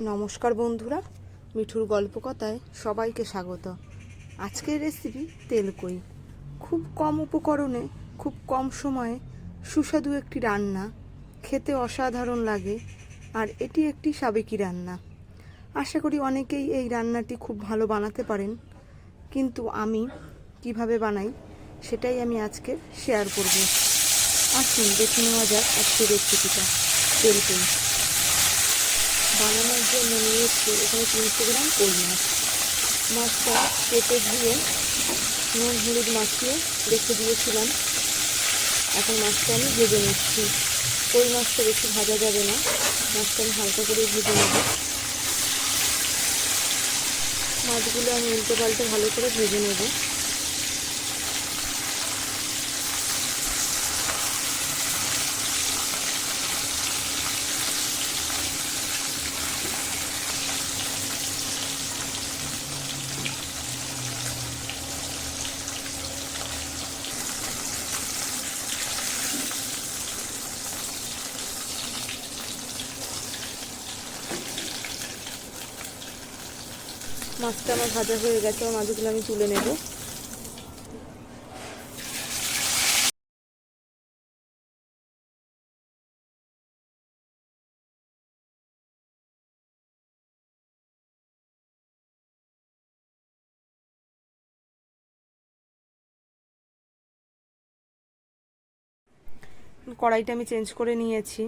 নমস্কার বন্ধুরা, মিঠুর গল্পকথায় সবাইকে স্বাগত। আজকের রেসিপি তেলকই। খুব কম উপকরণে, খুব কম সময়ে সুস্বাদু একটি রান্না। খেতে অসাধারণ লাগে, আর এটি একটি সাবেকি রান্না। আশা করি অনেকেই এই রান্নাটি খুব ভালো বানাতে পারেন। কিন্তু আমি কীভাবে বানাই, সেটাই আমি আজকে শেয়ার করব। আসুন, দেখে নেওয়া যাক আজকের রেসিপিটা তেলকই। বানানোর জন্য নিয়েছি এখানে তিনশো গ্রাম কই মাছ। মাছটা কেটে দিয়ে নুন, হলুদ মাখিয়ে রেখে দিয়েছিলাম। এখন মাছটা আমি ভেজে নিচ্ছি। কই মাছটা বেশি ভাজা যাবে না। মাছটা আমি হালকা করে ভেজে নেব। মাছগুলো আমি উল্টে পাল্টে ভালো করে ভেজে নেব। মাছটা আমার ভাজা হয়ে গেছে আমার মাছগুলো আমি তুলে নেব। কড়াইটা আমি চেঞ্জ করে নিয়েছি।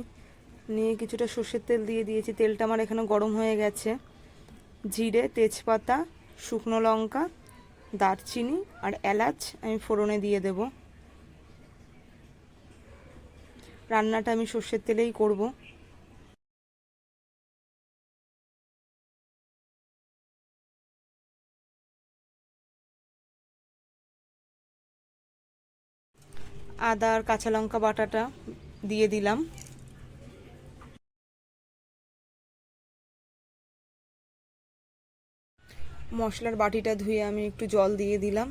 নিয়ে কিছুটা সর্ষের তেল দিয়ে দিয়েছি, তেলটা আমার এখানে গরম হয়ে গেছে। জিরে, তেজপাতা, শুকনো লঙ্কা, দারচিনি আর এলাচ আমি ফোড়নে দিয়ে দেব। রান্নাটা আমি সর্ষের তেলেই করব। আদা আর কাঁচা লঙ্কা বাটাটা দিয়ে দিলাম। মশলার বাটিটা ধুয়ে আমি একটু জল দিয়ে দিলাম।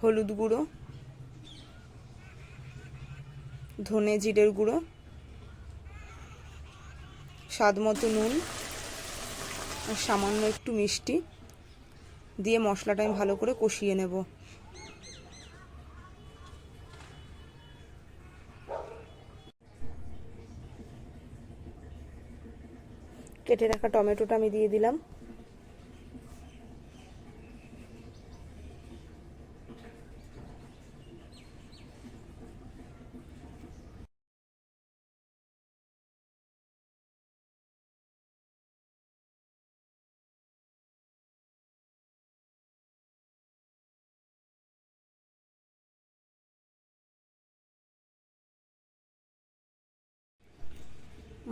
হলুদ গুঁড়ো, ধনে জিরের গুঁড়ো, স্বাদ মতো নুন, আর সামান্য একটু মিষ্টি দিয়ে মশলাটা আমি ভালো করে কষিয়ে নেব। কেটে রাখা টমেটোটা আমি দিয়ে দিলাম।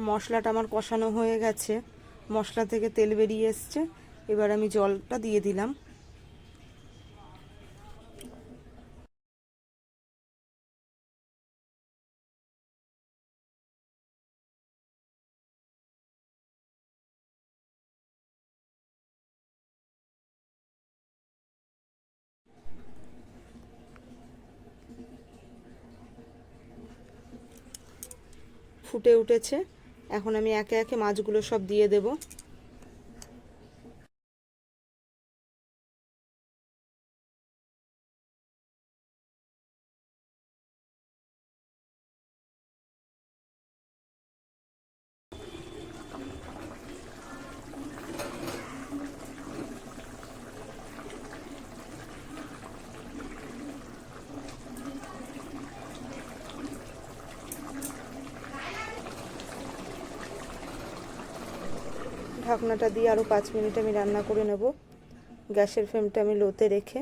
মশলাটা আমার কষানো হয়ে গেছে। মশলা থেকে তেল বেরিয়ে এসছে। এবার আমি জলটা দিয়ে দিলাম। ফুটে উঠেছে। এখন আমি একে একে মাছগুলো সব দিয়ে দেব। ঢাকনাটা দিয়ে আরও পাঁচ মিনিট আমি রান্না করে নেব। গ্যাসের ফ্লেমটা আমি লোতে রেখে।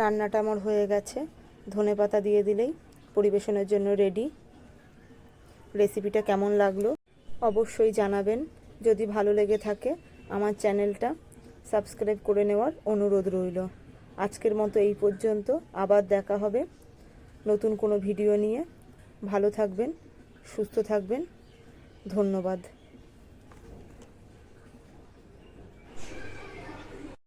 রান্নাটা আমার হয়ে গেছে। ধনে পাতা দিয়ে দিলেই পরিবেশনের জন্য রেডি রেসিপিটা কেমন লাগল অবশ্যই জানাবেন। যদি ভালো লেগে থাকে আমার চ্যানেলটা সাবস্ক্রাইব করে নেওয়ার অনুরোধ রইল। আজকের মতো এই পর্যন্ত। আবার দেখা হবে নতুন কোনো ভিডিও নিয়ে। ভালো থাকবেন, সুস্থ থাকবেন। ধন্যবাদ।